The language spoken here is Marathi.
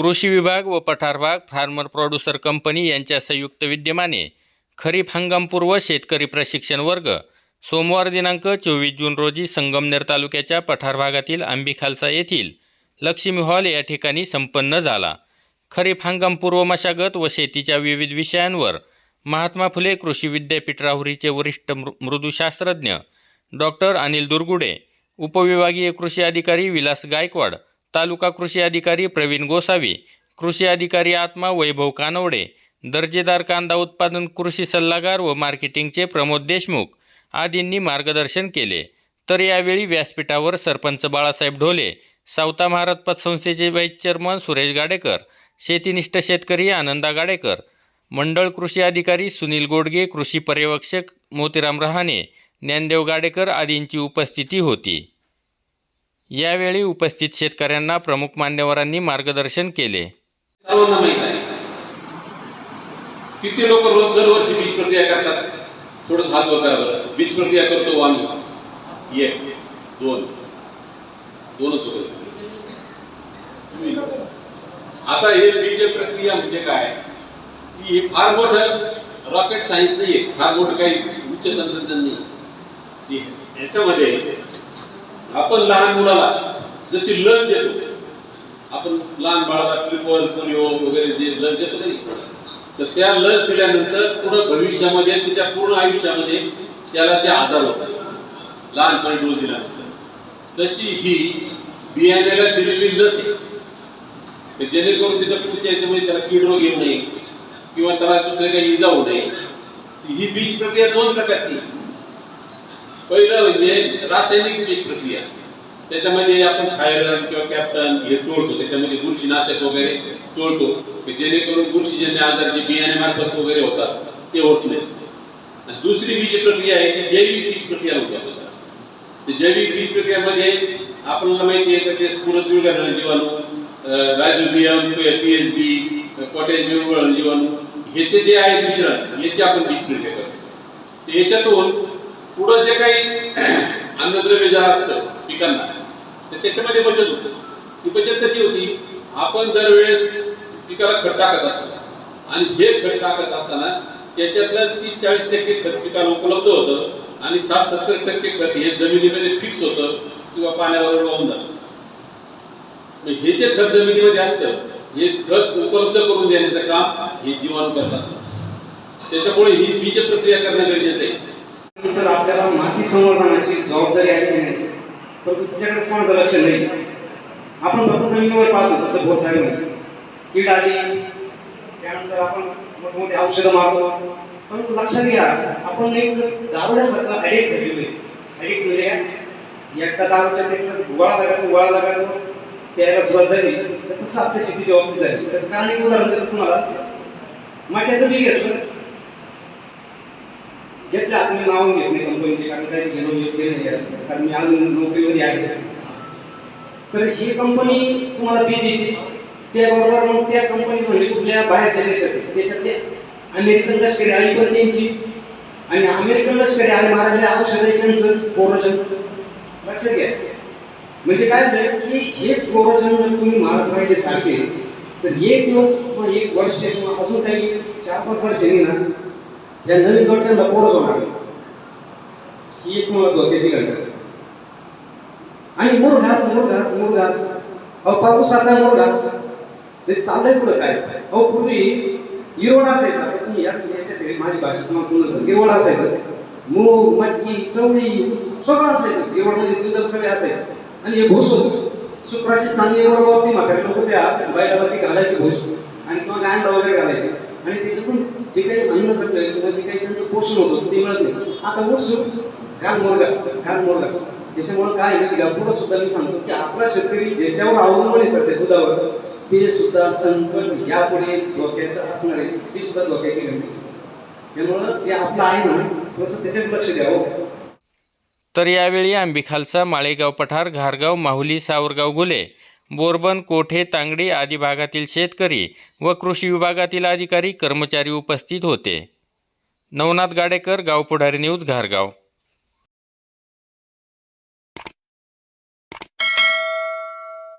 कृषी विभाग व पठार भाग फार्मर प्रोड्युसर कंपनी यांच्या संयुक्त विद्यमाने खरीप हंगामपूर्व शेतकरी प्रशिक्षण वर्ग सोमवार दिनांक चोवीस जून रोजी संगमनेर तालुक्याच्या पठार भागातील आंबी खालसा येथील लक्ष्मी हॉल या ठिकाणी संपन्न झाला. खरीप हंगामपूर्व मशागत व शेतीच्या विविध विषयांवर महात्मा फुले कृषी विद्यापीठ राहुरीचे वरिष्ठ मृ मृदूशास्त्रज्ञ डॉक्टर अनिल दुर्गुडे उपविभागीय कृषी अधिकारी विलास गायकवाड तालुका कृषी अधिकारी प्रवीण गोसावी कृषी अधिकारी आत्मा वैभव कानवडे दर्जेदार कांदा उत्पादन कृषी सल्लागार व मार्केटिंगचे प्रमोद देशमुख आदींनी मार्गदर्शन केले. तर यावेळी व्यासपीठावर सरपंच बाळासाहेब ढोले सावता महाराज पतसंस्थेचे व्हाईस चेअरमन सुरेश गाडेकर शेतीनिष्ठ शेतकरी आनंदा गाडेकर मंडळ कृषी अधिकारी सुनील गोडगे कृषी पर्यवेक्षक मोतीराम रहाणे ज्ञानदेव गाडेकर आदींची उपस्थिती होती. यावेळी उपस्थित शेतकऱ्यांना प्रमुख मान्यवरांनी मार्गदर्शन केले. सर्वांना माहीत आहे. किती लोक रोज दरवर्षी बीज प्रक्रिया करतात? थोडस हात वर करा बीज प्रक्रिया करतो आम्ही एक दोन. दोनच होते. आता हे बीज प्रक्रिया म्हणजे काय? की हे फार मोठं रॉकेट सायन्स नाहीये. फार मोठं काही उच्च तंत्रज्ञान नाही याच्यामध्ये आपण लहान मुलाला जशी लस देतो आपण लहान बाळाला ट्रिपल पोलिओ वगैरे जे लस देतो नाही तर त्या लस दिल्यानंतर पुढे भविष्यामध्ये त्याच्या पूर्ण आयुष्यामध्ये त्याला ते आजार होतात. लहानपणी डोस दिल्यानंतर. तशी ही बियाण्याला दिलेली लस आहे. जेणेकरून त्याच्या पुढच्या याच्यामध्ये त्याला कीड रोग येऊ नये किंवा त्याला दुसरे काही इजा होऊ नये. ही बीज प्रक्रिया दोन प्रकारची पहिलं रासायनिक बीज प्रक्रिया हे बुरशीनाशक की बुरशीजन्य ते आणि दुसरी बीज प्रक्रिया ती जैविक बीज प्रक्रिया होती जैविक बीज का ते स्फुरत विरघळणारे जीवाणू rhizobium P S B, potash विरघळणारे जीवाणू, ह्याचे जे आहे मिश्रण याची आपण बीज प्रक्रिया करतो पुढं जे काही अन्नद्रव्य जे लागतं पिकांना तर त्याच्यामध्ये बचत होते. ती बचत कशी होती? आपण दरवेळेस पिकाला खत टाकत असतो आणि हे खत टाकत असताना त्याच्यातलं तीस चाळीस टक्के खत पिकाला उपलब्ध होतं आणि साठ सत्तर टक्के खत हे जमिनीमध्ये फिक्स होतं किंवा पाण्यावर वाहून जातं. हे जे खत जमिनीमध्ये असतं हे खत उपलब्ध करून देण्याचं काम हे जीवाणू करत असतात त्याच्यामुळे ही बीज प्रक्रिया करणं गरजेचं आहे. तर आपल्याला माती समोर जाण्याची जबाबदारी आली की नाही परंतु तिच्याकडे कोणाचं लक्ष नाही? आपण फक्त जमिनीवर पाहतो जसं बहुत कीड आली त्यानंतर आपण मोठमोठे औषधं मारतो. परंतु लक्षात घ्या आपण एक दारुड्यासारखं ॲडिक्ट झालेलो आहे. ॲडिक्ट म्हणजे काय? एकदा दारूच्या ते गोळा लागायचं गोळा लागायचं प्यायला सुरुवात झाली तर तसं आपल्या शेतीची बाबतीत झाली. त्याचं कारण एक उदाहरण देतो तुम्हाला. मक्याचं बी घेतलं. घेतलं आता मी नाव घेत नाही कंपनीचे कारण काही घेणं योग्य नाही असं. कारण मी अजून नोकरीमध्ये आहे. तर ही कंपनी तुम्हाला बी देते. त्याबरोबर मग त्या कंपनी म्हणजे कुठल्या बाहेरच्या देशात त्याच्यातले अमेरिकन लष्करी आली पण त्यांचीच आणि अमेरिकन लष्करी आली मारायला औषध आहे त्यांचंच कोरोजन. लक्षात घ्या. म्हणजे काय झालं की हेच कोरोजन जर तुम्ही मारत राहिले सारखे तर एक दिवस किंवा एक वर्ष किंवा अजून काही चार पाच वर्षांनी ना या नवीन कंटेंटला पोरच होणार ही एक मला धोक्याची घटना. आणि मूळ घास मूळ घास मूळ घास अहो पाऊसाचा मूळ घास ते चाललंय पुढं काय? अहो पूर्वी इरोड असायचा. याच याच्यात माझी भाषा तुम्हाला समजत इरोड असायचं. मूग मटकी चवळी सगळं असायचं. इरोड म्हणजे दुधात सगळे असायचे. आणि हे भूस होत. शुक्राची चांदणीवर बाबती म्हातारे लोक त्या बैलावरती ती घालायचे भूस. आणि तो गायला वगैरे घालायचे. आणि त्याच्यातून जे काही अन्न घडलंय किंवा जे काही त्यांचं पोषण होतं ते मिळत नाही. आता उठसूट घाल मोरगास घाल असतं त्याच्यामुळे काय आहे की पुढे सुद्धा मी सांगतो की आपला शेतकरी ज्याच्यावर अवलंबून आहे सध्या दुधावर ते सुद्धा संकट यापुढे धोक्याचं असणार आहे ती सुद्धा धोक्याची घटना त्यामुळं जे आपलं आहे ना थोडंसं त्याच्यात लक्ष द्यावं हो. तर यावेळी आंबी खालसा माळेगाव पठार घारगाव माहुली सावरगाव गुले बोरबन कोठे तांगडी आदी भागातील शेतकरी व कृषी विभागातील अधिकारी कर्मचारी उपस्थित होते. नवनाथ गाडेकर गाव पुढारी न्यूज घारगाव.